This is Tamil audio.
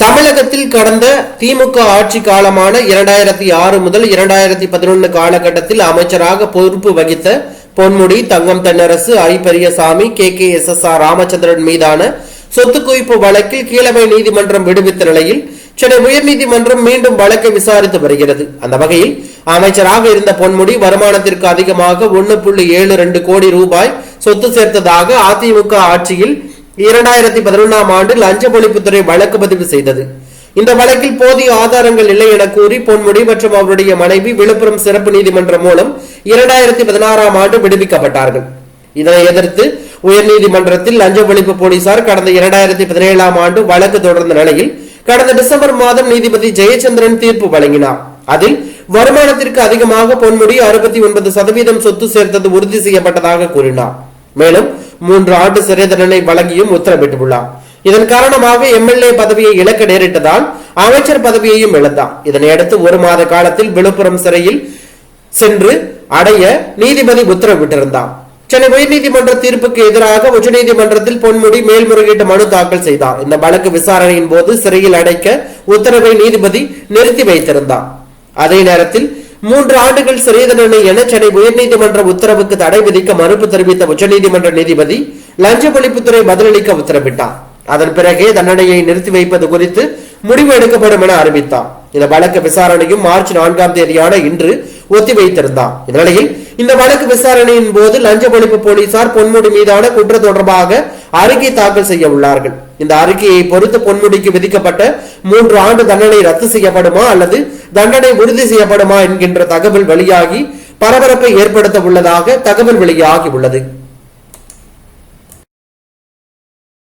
தமிழகத்தில் கடந்த திமுக ஆட்சி காலமான இரண்டாயிரத்தி ஆறு முதல் இரண்டாயிரத்தி பதினொன்று காலகட்டத்தில் அமைச்சராக பொறுப்பு வகித்த Ponmudi Thangam Thennarasu I Periyasamy K K S S R Ramachandran மீதான சொத்து குவிப்பு வழக்கில் கீழமை நீதிமன்றம் விடுவித்த நிலையில் சென்னை உயர்நீதிமன்றம் மீண்டும் வழக்கை விசாரித்து வருகிறது. அந்த வகையில் அமைச்சராக இருந்த பொன்முடி வருமானத்திற்கு அதிகமாக ஒன்னு புள்ளி ஏழு ரெண்டு கோடி ரூபாய் சொத்து சேர்த்ததாக அதிமுக ஆட்சியில் இரண்டாயிரத்தி பதினொன்றாம் ஆண்டு லஞ்ச ஒழிப்புத்துறை வழக்கு பதிவு செய்தது. இந்த வழக்கில் போதிய ஆதாரங்கள் இல்லை என கூறி பொன்முடி மற்றும் அவருடைய மனைவி விழுப்புரம் சிறப்பு நீதிமன்றம் மூலம் இரண்டாயிரத்தி பதினாறாம் ஆண்டு விடுவிக்கப்பட்டார்கள். இதனை எதிர்த்து உயர்நீதிமன்றத்தில் லஞ்ச ஒழிப்பு போலீசார் கடந்த இரண்டாயிரத்தி பதினேழாம் ஆண்டு வழக்கு தொடர்ந்த நிலையில் கடந்த டிசம்பர் மாதம் நீதிபதி ஜெயச்சந்திரன் தீர்ப்பு வழங்கினார். அதில் வருமானத்திற்கு அதிகமாக பொன்முடி அறுபத்தி ஒன்பது சதவீதம் சொத்து சேர்த்தது உறுதி செய்யப்பட்டதாக கூறினார். மேலும் மூன்று ஆண்டு சிறை தண்டனை வழங்கியும் உத்தரவிட்டுள்ளார். இதன் காரணமாக எம்எல்ஏ பதவியை இழக்க நேரிட்டதால் அமைச்சர் பதவியையும் இழந்தார். இதனையடுத்து ஒரு மாத காலத்தில் விழுப்புரம் சிறையில் சென்று அடைய நீதிபதி உத்தரவிட்டிருந்தார். சென்னை உயர்நீதிமன்ற தீர்ப்புக்கு எதிராக உச்சநீதிமன்றத்தில் பொன்முடி மேல்முறையீட்டு மனு தாக்கல் செய்தார். இந்த வழக்கு விசாரணையின் போது சிறையில் அடைக்க உத்தரவை நீதிபதி நிறுத்தி வைத்திருந்தார். அதே நேரத்தில் மூன்று ஆண்டுகள் சிறை தண்டனை என சென்னை உயர்நீதிமன்ற உத்தரவுக்கு தடை விதிக்க மறுப்பு தெரிவித்த உச்சநீதிமன்ற நீதிபதி லஞ்ச ஒழிப்புத்துறை பதிலளிக்க உத்தரவிட்டார். அதன் பிறகே தண்டனையை நிறுத்தி வைப்பது குறித்து முடிவு எடுக்கப்படும் என அறிவித்தார். இந்த வழக்கு விசாரணையும் மார்ச் நான்காம் தேதியான இன்று ஒத்திவைத்திருந்தார். இந்நிலையில் இந்த வழக்கு விசாரணையின் போது லஞ்ச ஒழிப்பு போலீசார் பொன்முடி மீதான குற்றம் தொடர்பாக அறிக்கை தாக்கல் செய்ய உள்ளார்கள். இந்த அறிக்கையை பொறுத்து பொன்முடிக்கு விதிக்கப்பட்ட மூன்று ஆண்டு தண்டனை ரத்து செய்யப்படுமா அல்லது தண்டனை உறுதி செய்யப்படுமா என்கின்ற தகவல் வெளியாகி பரபரப்பை ஏற்படுத்த உள்ளதாக தகவல் வெளியாகி உள்ளது.